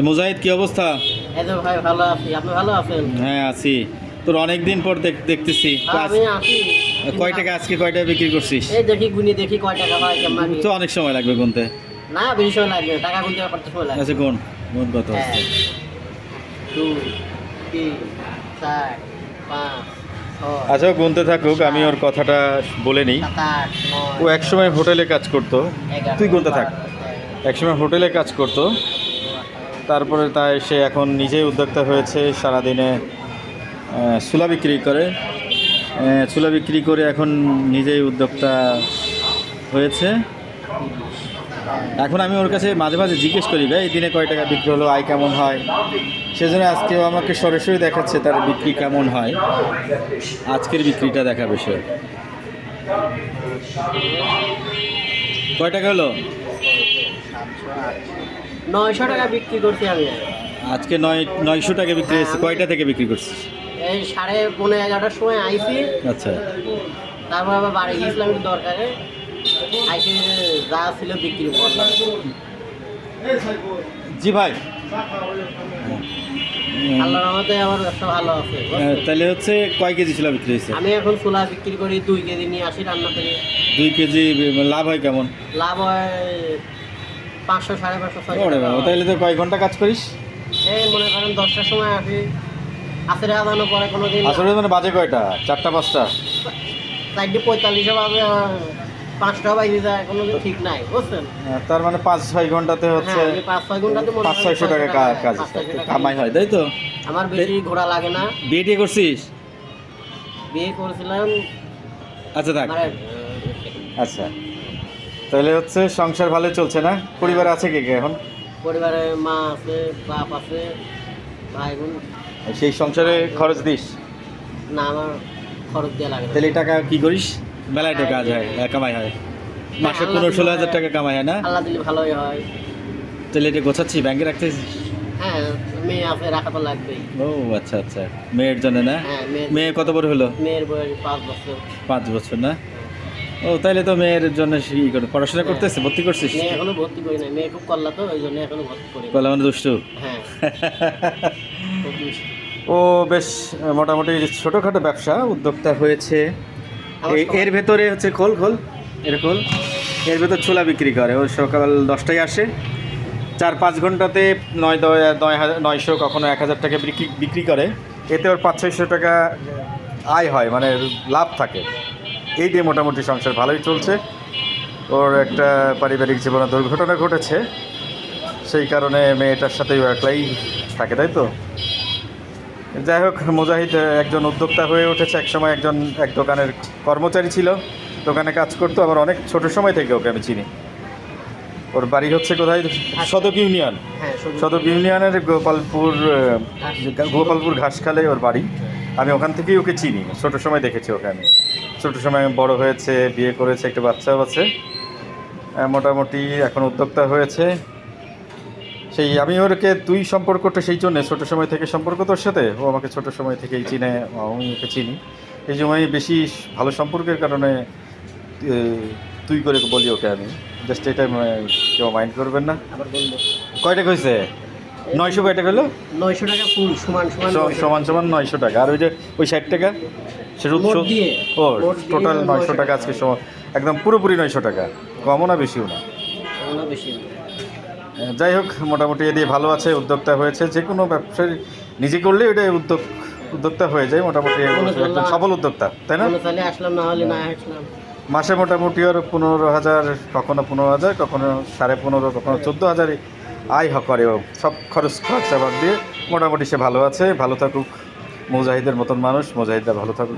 মুজাহিদ কি অবস্থা? ভাই ভালো আছি। আপনি ভালো আছেন? হ্যাঁ আছি। তোর অনেকদিন পর দেখ- দেখতেছি। কয় টাকা আজকে কয় টাকা বিক্রি করছিস? এই দেখি গুনি দেখি কয় টাকা কেমন তো অনেক সময় লাগবে গুনতে। না বেশি সময় লাগবে। টাকা গুনতে করতে সময় লাগবে। আচ্ছা কত? আচ্ছা গুনতে থাকুক আমি ওর কথাটা বলে নিই। ও একসময় হোটেলে কাজ করতো। তুই গুনতে থাক। একসময় হোটেলে কাজ করতো। তারপরে তাই সে এখন নিজেই উদ্যোক্তা হয়েছে, সারাদিনে ছোলা বিক্রি করে। চুলা বিক্রি করে এখন নিজেই উদ্যোক্তা হয়েছে। এখন আমি ওর কাছে মাঝে মাঝে জিজ্ঞেস করি, ভাই, এই দিনে কয় টাকা বিক্রি হলো? আয় কেমন হয়? সেজন্য আজকেও আমাকে সরাসরি দেখাচ্ছে তার বিক্রি কেমন হয়। আজকের বিক্রিটা দেখাবে সে। কয় টাকা হলো। নয়শো টাকা বিক্রি করছি আমি। আজকে নয় নয়শো টাকা বিক্রি হয়েছে। কয়টা থেকে বিক্রি করছিস? এই সাড়ে পনেরো এগারোটার সময় আইসি আচ্ছা। তারপর আবার বাড়ি গিয়েছিলাম একটু দরকারে। আইসি যা ছিল বিক্রি করলাম। জি ভাই। আল্লাহর রহমতে আমার ব্যবসা ভালো আছে। তাহলে হচ্ছে কয় কেজি ছিল বিক্রি হয়েছে? আমি এখন ছোলা বিক্রি করি দুই কেজি নিয়ে আসি রান্না থেকে দুই কেজি লাভ হয় কেমন? লাভ হয় পাঁচশো সাড়ে পাঁচশো হয়। তাহলে তো কয় ঘণ্টা কাজ করিস? এই মনে করেন দশটার সময় আসি। আসরে আদানো পরে কোনো দিন আসলে মানে বাজে কয়টা? চারটা পাঁচটা? চারটে পঁয়তাল্লিশে বাজে পাঁচটা বাজে যায় কোনো দিন ঠিক নাই বুঝছেন? তার মানে পাঁচ ছয় ঘন্টাতে হচ্ছে হ্যাঁ, পাঁচ ছয় ঘন্টাতে পাঁচ ছয়শো টাকা কাজ কামাই হয় তাই তো? আমার বেশি ঘোরা লাগে না। বিয়ে টিয়ে করছিস? বিয়ে করেছিলাম আচ্ছা থাক। মানে আচ্ছা। তাহলে হচ্ছে সংসার ভালো চলছে না? পরিবার আছে কে কে এখন? পরিবারে মা আছে বাপ আছে ভাই বোন। সেই সংসারে খরচ দিস? না আমার খরচ দেওয়া লাগে না। তাহলে এই টাকা কি করিস? বেলায় তো কাজ হয় আহ, কামাই হয়। মাসে পনেরো ষোলো হাজার টাকা কামাই হয় না? আল্লাহ দিলে ভালোই হয়। তাহলে এটা গোছাচ্ছি ব্যাংকে রাখতেছিস? হ্যাঁ মেয়ে আছে রাখা তো লাগবেই। ও আচ্ছা আচ্ছা। মেয়ের জন্য না? হ্যাঁ মেয়ে মেয়ে কত বড় হলো? মেয়ের বয়স পাঁচ বছর। পাঁচ বছর না? ও তাইলে তো মেয়ের জন্য ই করে পড়াশোনা করতেছে ভর্তি করছিস? মেয়ে এখনও ভর্তি করি নাই মেয়ে খুব করলা তো ওই জন্য এখনও ভর্তি করি। বলে মানে দুষ্টু? হ্যাঁ। ও বেশ মোটামুটি ছোটোখাটো ব্যবসা উদ্যোক্তা হয়েছে। এর ভেতরে হচ্ছে খোল খোল এর খোল। এর ভেতর ছোলা বিক্রি করে ও সকাল দশটায় আসে। চার পাঁচ ঘন্টাতে নয় দয়- নয় হাজার নয়শো কখনো এক হাজার টাকা বিক্রি বিক্রি করে। এতে ওর পাঁচ ছয়শো টাকা আয় হয় মানে লাভ থাকে। এই দিয়ে মোটামুটি সংসার ভালোই চলছে। ওর একটা পারিবারিক জীবনে দুর্ঘটনা ঘটেছে। সেই কারণে মেয়েটার সাথে ও একলাই থাকে তাই তো? যাই হোক মুজাহিদ একজন উদ্যোক্তা হয়ে উঠেছে। একসময় একজন এক দোকানের কর্মচারী ছিল। দোকানে কাজ করতো আবার অনেক ছোট সময় থেকে ওকে আমি চিনি। ওর বাড়ি হচ্ছে কোথায়? সদক ইউনিয়ন। হ্যাঁ সদক ইউনিয়নের গোপালপুর গোপালপুর ঘাসখালে ওর বাড়ি। আমি ওখান থেকেই ওকে চিনি। ছোট সময় দেখেছি ওকে আমি। ছোট সময় বড় হয়েছে বিয়ে করেছে একটা বাচ্চাও আছে। মোটামুটি এখন উদ্যোক্তা হয়েছে। সেই আমি ওরকে তুই সম্পর্কটা সেই জন্য ছোট সময় থেকে সম্পর্ক তোর সাথে? ও আমাকে ছোট সময় থেকেই চিনে আমি ওকে চিনি। এই সময় বেশি ভালো সম্পর্কের কারণে তুই করে বলি ওকে আমি। জাস্ট এটা কেউ মাইন্ড করবেন না। কয়টা হয়েছে নয়শো কয়টা টাকা হলো নয়শো টাকা ফুল সমান সমান সমান সমান নয়শো টাকা। আর ওই যে ওই ষাট টাকা? সেটা দিয়ে। ও টোটাল 900 নয়শো টাকা। আজকে সমান একদম পুরোপুরি নয়শো টাকা। কমও না বেশিও না। যাই হোক মোটামুটি এ দিয়ে ভালো আছে উদ্যোক্তা হয়েছে। যে কোনো ব্যবসায় নিজে করলে এটা উদ্যোগ উদ্যোক্তা হয়ে যায় মোটামুটি একদম সফল উদ্যোক্তা তাই না? আসলাম না হলে না আসলাম। মাসে মোটামুটি আর পনেরো হাজার কখনো পনেরো হাজার কখনো সাড়ে পনেরো কখনো চোদ্দ হাজার আয় হ- করে। সব খরচ খরচা বাদ দিয়ে মোটামুটি সে ভালো আছে ভালো থাকুক। মুজাহিদের মতন মানুষ। মুজাহিদরা ভালো থাকুন